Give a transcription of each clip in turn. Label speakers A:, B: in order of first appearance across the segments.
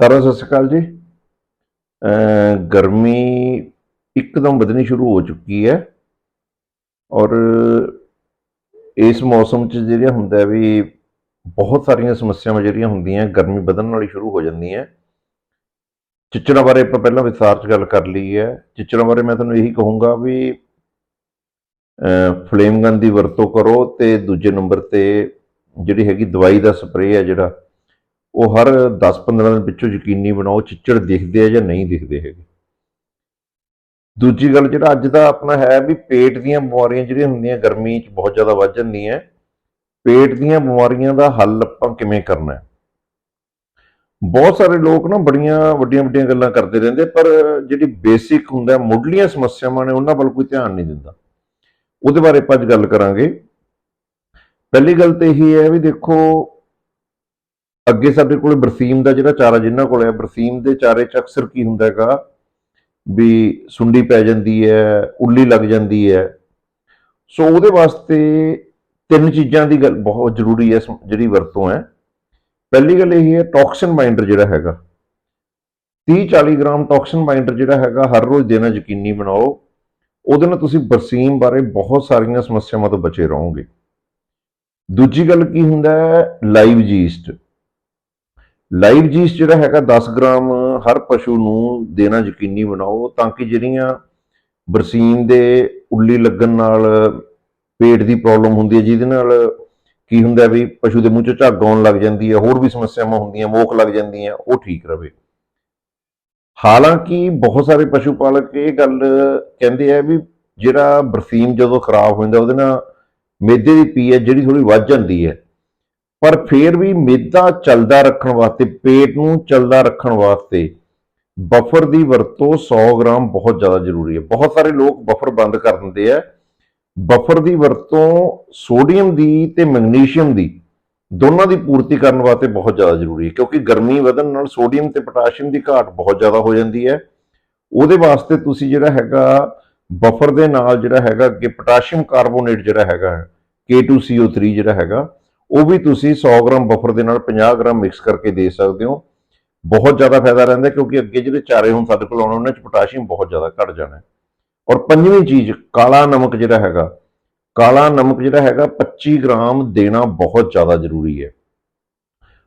A: ਸਾਰਾ ਸਤਿ ਸ਼੍ਰੀ ਅਕਾਲ ਜੀ। ਗਰਮੀ ਇੱਕਦਮ ਵਧਣੀ ਸ਼ੁਰੂ ਹੋ ਚੁੱਕੀ ਹੈ ਔਰ ਇਸ ਮੌਸਮ 'ਚ ਜਿਹੜੀਆਂ ਹੁੰਦਾ ਵੀ ਬਹੁਤ ਸਾਰੀਆਂ ਸਮੱਸਿਆਵਾਂ ਜਿਹੜੀਆਂ ਹੁੰਦੀਆਂ, ਗਰਮੀ ਵਧਣ ਨਾਲ ਹੀ ਸ਼ੁਰੂ ਹੋ ਜਾਂਦੀਆਂ ਚਿੱਚੜਾਂ ਬਾਰੇ ਆਪਾਂ ਪਹਿਲਾਂ ਵਿਸਥਾਰ 'ਚ ਗੱਲ ਕਰ ਲਈ ਹੈ। ਚਿੱਚੜਾਂ ਬਾਰੇ ਮੈਂ ਤੁਹਾਨੂੰ ਇਹੀ ਕਹੂੰਗਾ ਵੀ ਫਲੇਮ ਗਨ ਦੀ ਵਰਤੋਂ ਕਰੋ ਤੇ ਦੂਜੇ ਨੰਬਰ ਤੇ ਜਿਹੜੀ ਹੈਗੀ ਦਵਾਈ ਦਾ ਸਪਰੇਅ ਹੈ ਜਿਹੜਾ ਉਹ ਹਰ 10-15 ਦਿਨ ਪਿੱਛੋਂ ਯਕੀਨੀ ਬਣਾਓ ਚਿੱਚੜ ਦਿਖਦੇ ਆ ਜਾਂ ਨਹੀਂ ਦਿਖਦੇ ਹੈਗੇ। ਦੂਜੀ ਗੱਲ ਜਿਹੜਾ ਅੱਜ ਦਾ ਆਪਣਾ ਹੈ ਵੀ ਪੇਟ ਦੀਆਂ ਬਿਮਾਰੀਆਂ ਜਿਹੜੀਆਂ ਹੁੰਦੀਆਂ, ਗਰਮੀ 'ਚ ਬਹੁਤ ਜ਼ਿਆਦਾ ਵੱਧ ਜਾਂਦੀਆਂ, ਪੇਟ ਦੀਆਂ ਬਿਮਾਰੀਆਂ ਦਾ ਹੱਲ ਆਪਾਂ ਕਿਵੇਂ ਕਰਨਾ ਹੈ? ਬਹੁਤ ਸਾਰੇ ਲੋਕ ਨਾ ਬੜੀਆਂ ਵੱਡੀਆਂ ਵੱਡੀਆਂ ਗੱਲਾਂ ਕਰਦੇ ਰਹਿੰਦੇ, ਪਰ ਜਿਹੜੀ ਬੇਸਿਕ ਹੁੰਦਾ ਮੁੱਢਲੀਆਂ ਸਮੱਸਿਆਵਾਂ ਨੇ ਉਹਨਾਂ ਵੱਲ ਕੋਈ ਧਿਆਨ ਨਹੀਂ ਦਿੰਦਾ। ਉਹਦੇ ਬਾਰੇ ਆਪਾਂ ਅੱਜ ਗੱਲ ਕਰਾਂਗੇ। ਪਹਿਲੀ ਗੱਲ ਤੇ ਇਹੀ ਹੈ ਵੀ ਦੇਖੋ ਅੱਗੇ ਸਾਡੇ ਕੋਲ ਬਰਸੀਮ ਦਾ ਜਿਹੜਾ ਚਾਰਾ ਜਿੰਨਾ ਕੋਲ ਹੈ ਬਰਸੀਮ ਦੇ ਚਾਰੇ 'ਚ ਅਕਸਰ ਕੀ ਹੁੰਦਾ ਹੈਗਾ ਵੀ ਸੁੰਡੀ ਪੈ ਜਾਂਦੀ ਹੈ, ਉੱਲੀ ਲੱਗ ਜਾਂਦੀ ਹੈ। ਸੋ ਉਹਦੇ ਵਾਸਤੇ ਤਿੰਨ ਚੀਜ਼ਾਂ ਦੀ ਗੱਲ ਬਹੁਤ ਜ਼ਰੂਰੀ ਹੈ ਜਿਹੜੀ ਵਰਤੋਂ ਹੈ। ਪਹਿਲੀ ਗੱਲ ਇਹ ਹੈ, ਟੌਕਸਿਨ ਬਾਈਂਡਰ ਜਿਹੜਾ ਹੈਗਾ। 30 40 ਗ੍ਰਾਮ ਟੌਕਸਿਨ ਬਾਈਂਡਰ ਜਿਹੜਾ ਹੈਗਾ, ਹਰ ਰੋਜ਼ ਦੇਣਾ ਯਕੀਨੀ ਬਣਾਓ, ਉਹਦੇ ਨਾਲ ਤੁਸੀਂ ਬਰਸੀਮ ਬਾਰੇ ਬਹੁਤ ਸਾਰੀਆਂ ਸਮੱਸਿਆਵਾਂ ਤੋਂ ਬਚੇ ਰਹੋਗੇ। ਦੂਜੀ ਗੱਲ ਕੀ ਹੁੰਦਾ ਹੈ, ਲਾਈਵ ਜੀਸਟ ਲਾਈਵ ਜੀਸ ਜਿਹੜਾ ਹੈਗਾ 10 ਗ੍ਰਾਮ ਹਰ ਪਸ਼ੂ ਨੂੰ ਦੇਣਾ ਯਕੀਨੀ ਬਣਾਓ ਤਾਂ ਕਿ ਜਿਹੜੀਆਂ ਬਰਸੀਨ ਦੇ ਉੱਲੀ ਲੱਗਣ ਨਾਲ ਪੇਟ ਦੀ ਪ੍ਰੋਬਲਮ ਹੁੰਦੀ ਹੈ, ਜਿਹਦੇ ਨਾਲ ਕੀ ਹੁੰਦਾ ਵੀ ਪਸ਼ੂ ਦੇ ਮੂੰਹ 'ਚ ਝੱਗ ਆਉਣ ਲੱਗ ਜਾਂਦੀ ਹੈ, ਹੋਰ ਵੀ ਸਮੱਸਿਆਵਾਂ ਹੁੰਦੀਆਂ, ਮੋਖ ਲੱਗ ਜਾਂਦੀਆਂ, ਉਹ ਠੀਕ ਰਵੇ। ਹਾਲਾਂਕਿ ਬਹੁਤ ਸਾਰੇ ਪਸ਼ੂ ਪਾਲਕ ਇਹ ਗੱਲ ਕਹਿੰਦੇ ਆ ਵੀ ਜਿਹੜਾ ਬਰਸੀਨ ਜਦੋਂ ਖਰਾਬ ਹੋ ਜਾਂਦਾ, ਉਹਦੇ ਨਾਲ ਮੇਦੇ ਦੀ ਪੀ ਹੈ ਜਿਹੜੀ ਥੋੜੀ ਵੱਧ ਜਾਂਦੀ ਹੈ। ਪਰ ਫਿਰ ਵੀ ਮੇਦਾ ਚੱਲਦਾ ਰੱਖਣ ਵਾਸਤੇ, ਪੇਟ ਨੂੰ ਚੱਲਦਾ ਰੱਖਣ ਵਾਸਤੇ ਬਫਰ ਦੀ ਵਰਤੋਂ 100 ਗ੍ਰਾਮ ਬਹੁਤ ਜ਼ਿਆਦਾ ਜ਼ਰੂਰੀ ਹੈ। ਬਹੁਤ ਸਾਰੇ ਲੋਕ ਬਫਰ ਬੰਦ ਕਰ ਦਿੰਦੇ ਆ। ਬਫਰ ਦੀ ਵਰਤੋਂ ਸੋਡੀਅਮ ਦੀ ਤੇ ਮੈਗਨੀਸ਼ੀਅਮ ਦੀ ਦੋਨਾਂ ਦੀ ਪੂਰਤੀ ਕਰਨ ਵਾਸਤੇ ਬਹੁਤ ਜ਼ਿਆਦਾ ਜ਼ਰੂਰੀ ਹੈ, ਕਿਉਂਕਿ ਗਰਮੀ ਵਧਣ ਨਾਲ ਸੋਡੀਅਮ ਤੇ ਪੋਟਾਸ਼ੀਅਮ ਦੀ ਘਾਟ ਬਹੁਤ ਜ਼ਿਆਦਾ ਹੋ ਜਾਂਦੀ ਹੈ। ਉਹਦੇ ਵਾਸਤੇ ਤੁਸੀਂ ਜਿਹੜਾ ਹੈਗਾ ਬਫਰ ਦੇ ਨਾਲ ਜਿਹੜਾ ਹੈਗਾ ਕਿ ਪੋਟਾਸ਼ੀਅਮ ਕਾਰਬੋਨੇਟ ਜਿਹੜਾ ਹੈਗਾ K2CO3 ਜਿਹੜਾ ਹੈਗਾ ਉਹ ਵੀ ਤੁਸੀਂ 100 ਗ੍ਰਾਮ ਬਫਰ ਦੇ ਨਾਲ 50 ਗ੍ਰਾਮ ਮਿਕਸ ਕਰਕੇ ਦੇ ਸਕਦੇ ਹੋ। ਬਹੁਤ ਜ਼ਿਆਦਾ ਫਾਇਦਾ ਰਹਿੰਦਾ ਕਿਉਂਕਿ ਅੱਗੇ ਜਿਹੜੇ ਚਾਰੇ ਹੁਣ ਸਾਡੇ ਕੋਲ ਆਉਣੇ, ਉਹਨਾਂ 'ਚ ਪੋਟਾਸ਼ੀਅਮ ਬਹੁਤ ਜ਼ਿਆਦਾ ਘਟ ਜਾਣਾ ਔਰ ਪੰਜਵੀਂ ਚੀਜ਼, ਕਾਲਾ ਨਮਕ ਜਿਹੜਾ ਹੈਗਾ, ਕਾਲਾ ਨਮਕ ਜਿਹੜਾ ਹੈਗਾ 25 ਗ੍ਰਾਮ ਦੇਣਾ ਬਹੁਤ ਜ਼ਿਆਦਾ ਜ਼ਰੂਰੀ ਹੈ।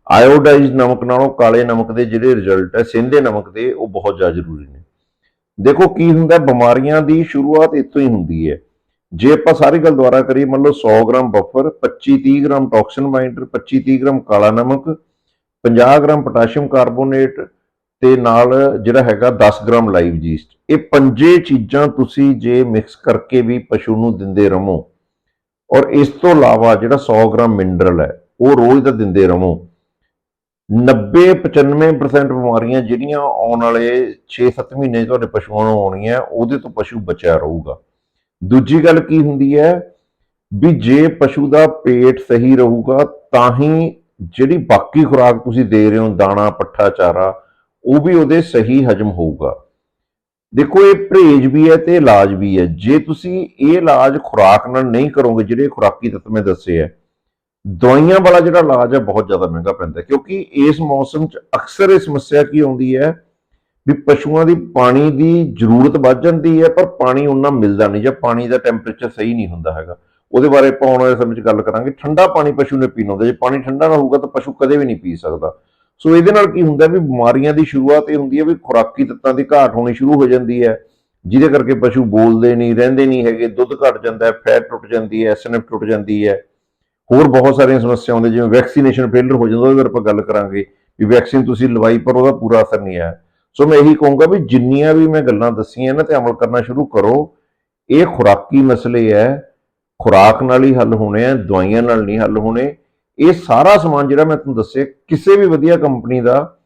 A: ਆਇਓਡਾਈਜ਼ਡ ਨਮਕ ਨਾਲੋਂ ਕਾਲੇ ਨਮਕ ਦੇ ਜਿਹੜੇ ਰਿਜ਼ਲਟ ਹੈ, ਸਿੰਧੇ ਨਮਕ ਦੇ ਉਹ ਬਹੁਤ ਜ਼ਿਆਦਾ ਜ਼ਰੂਰੀ ਨੇ। ਦੇਖੋ ਕੀ ਹੁੰਦਾ ਬਿਮਾਰੀਆਂ ਦੀ ਸ਼ੁਰੂਆਤ ਇੱਥੋਂ ਹੀ ਹੁੰਦੀ ਹੈ। ਜੇ ਆਪਾਂ ਸਾਰੀ ਗੱਲ ਦੁਬਾਰਾ ਕਰੀਏ, ਮੰਨ ਲਓ 100 gram buffer 25 30 gram toxin binder 25 30 gram ਕਾਲਾ ਨਮਕ 50 ਗ੍ਰਾਮ ਪੋਟਾਸ਼ੀਅਮ ਕਾਰਬੋਨੇਟ ਤੇ ਨਾਲ ਜਿਹੜਾ ਹੈਗਾ 10 ਗ੍ਰਾਮ ਲਾਈਵ ਜੀਸਟ ਇਹ ਪੰਜੇ ਚੀਜ਼ਾਂ ਤੁਸੀਂ ਜੇ ਮਿਕਸ ਕਰਕੇ ਵੀ ਪਸ਼ੂ ਨੂੰ ਦਿੰਦੇ ਰਹੋ ਔਰ ਇਸ ਤੋਂ ਇਲਾਵਾ ਜਿਹੜਾ 100 ਗ੍ਰਾਮ ਮਿਨਰਲ ਹੈ, ਉਹ ਰੋਜ਼ ਦਾ ਦਿੰਦੇ ਰਹੋ। 90 95% ਬਿਮਾਰੀਆਂ ਜਿਹੜੀਆਂ ਆਉਣ ਵਾਲੇ 6-7 ਮਹੀਨੇ ਤੁਹਾਡੇ ਪਸ਼ੂਆਂ ਨੂੰ ਆਉਣੀਆਂ, ਉਹਦੇ ਤੋਂ ਪਸ਼ੂ ਬਚਿਆ ਰਹੂਗਾ। ਦੂਜੀ ਗੱਲ ਕੀ ਹੁੰਦੀ ਹੈ ਵੀ ਜੇ ਪਸ਼ੂ ਦਾ ਪੇਟ ਸਹੀ ਰਹੂਗਾ, ਤਾਂ ਹੀ ਜਿਹੜੀ ਬਾਕੀ ਖੁਰਾਕ ਤੁਸੀਂ ਦੇ ਰਹੇ ਹੋ, ਦਾਣਾ, ਪੱਠਾ, ਚਾਰਾ, ਉਹ ਵੀ ਉਹਦੇ ਸਹੀ ਹਜਮ ਹੋਊਗਾ। ਦੇਖੋ, ਇਹ ਪਰਹੇਜ ਵੀ ਹੈ ਤੇ ਇਲਾਜ ਵੀ ਹੈ। ਜੇ ਤੁਸੀਂ ਇਹ ਇਲਾਜ ਖੁਰਾਕ ਨਾਲ ਨਹੀਂ ਕਰੋਗੇ, ਜਿਹੜੇ ਖੁਰਾਕੀ ਤੱਤ ਮੈਂ ਦੱਸੇ ਹੈ, ਦਵਾਈਆਂ ਵਾਲਾ ਜਿਹੜਾ ਇਲਾਜ ਹੈ, ਬਹੁਤ ਜ਼ਿਆਦਾ ਮਹਿੰਗਾ ਪੈਂਦਾ ਕਿਉਂਕਿ ਇਸ ਮੌਸਮ 'ਚ ਅਕਸਰ ਇਹ ਸਮੱਸਿਆ ਕੀ ਆਉਂਦੀ ਹੈ ਵੀ ਪਸ਼ੂਆਂ ਦੀ ਪਾਣੀ ਦੀ ਜ਼ਰੂਰਤ ਵੱਧ ਜਾਂਦੀ ਹੈ, ਪਰ ਪਾਣੀ ਉਹਨਾਂ ਮਿਲਦਾ ਨਹੀਂ, ਜਾਂ ਪਾਣੀ ਦਾ ਟੈਂਪਰੇਚਰ ਸਹੀ ਨਹੀਂ ਹੁੰਦਾ ਹੈਗਾ। ਉਹਦੇ ਬਾਰੇ ਆਪਾਂ ਆਉਣ ਵਾਲੇ ਸਮੇਂ 'ਚ ਗੱਲ ਕਰਾਂਗੇ। ਠੰਡਾ ਪਾਣੀ ਪਸ਼ੂ ਨੇ ਪੀਣਾ ਹੁੰਦਾ, ਜੇ ਪਾਣੀ ਠੰਡਾ ਨਾ ਹੋਊਗਾ ਤਾਂ ਪਸ਼ੂ ਕਦੇ ਵੀ ਨਹੀਂ ਪੀ ਸਕਦਾ। ਸੋ ਇਹਦੇ ਨਾਲ ਕੀ ਹੁੰਦਾ ਵੀ ਬਿਮਾਰੀਆਂ ਦੀ ਸ਼ੁਰੂਆਤ ਇਹ ਹੁੰਦੀ ਹੈ ਵੀ ਖੁਰਾਕੀ ਤੱਤਾਂ ਦੀ ਘਾਟ ਹੋਣੀ ਸ਼ੁਰੂ ਹੋ ਜਾਂਦੀ ਹੈ, ਜਿਹਦੇ ਕਰਕੇ ਪਸ਼ੂ ਬੋਲਦੇ ਨਹੀਂ, ਰਹਿੰਦੇ ਨਹੀਂ ਹੈਗੇ, ਦੁੱਧ ਘਟ ਜਾਂਦਾ ਹੈ ਫੈਟ ਟੁੱਟ ਜਾਂਦੀ ਹੈ ਐਸਐਨਐਫ ਟੁੱਟ ਜਾਂਦੀ ਹੈ। ਹੋਰ ਬਹੁਤ ਸਾਰੀਆਂ ਸਮੱਸਿਆ ਆਉਂਦੀਆਂ, ਜਿਵੇਂ ਵੈਕਸੀਨੇਸ਼ਨ ਫੇਲਰ ਹੋ ਜਾਂਦਾ, ਉਹਦੇ ਬਾਰੇ ਆਪਾਂ ਗੱਲ ਕਰਾਂਗੇ ਵੀ ਵੈਕਸੀਨ ਤੁਸੀਂ ਲਵਾਈ ਪਰ ਉਹਦਾ ਪੂਰਾ ਅਸਰ ਨਹੀਂ ਆਇਆ। ਸੋ ਮੈਂ ਇਹੀ ਕਹੂੰਗਾ ਵੀ ਜਿੰਨੀਆਂ ਵੀ ਮੈਂ ਗੱਲਾਂ ਦੱਸੀਆਂ ਇਹਨਾਂ ਤੇ ਅਮਲ ਕਰਨਾ ਸ਼ੁਰੂ ਕਰੋ। ਇਹ ਖੁਰਾਕੀ ਮਸਲੇ ਹੈ। ਖੁਰਾਕ ਨਾਲ ਹੀ ਹੱਲ ਹੋਣੇ ਆ, ਦਵਾਈਆਂ ਨਾਲ ਨਹੀਂ ਹੱਲ ਹੋਣੇ। ਇਹ ਸਾਰਾ ਸਮਾਨ ਜਿਹੜਾ ਮੈਂ ਤੁਹਾਨੂੰ ਦੱਸਿਆ, ਕਿਸੇ ਵੀ ਵਧੀਆ ਕੰਪਨੀ ਦਾ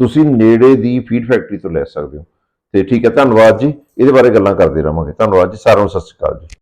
A: ਤੁਸੀਂ ਨੇੜੇ ਦੀ ਫੀਡ ਫੈਕਟਰੀ ਤੋਂ ਲੈ ਸਕਦੇ ਹੋ। ਤੇ ਠੀਕ ਹੈ, ਧੰਨਵਾਦ ਜੀ। ਇਹਦੇ ਬਾਰੇ ਗੱਲਾਂ ਕਰਦੇ ਰਹਾਂਗੇ ਧੰਨਵਾਦ ਜੀ, ਸਾਰਿਆਂ ਨੂੰ ਸਤਿ ਸ਼੍ਰੀ ਅਕਾਲ ਜੀ।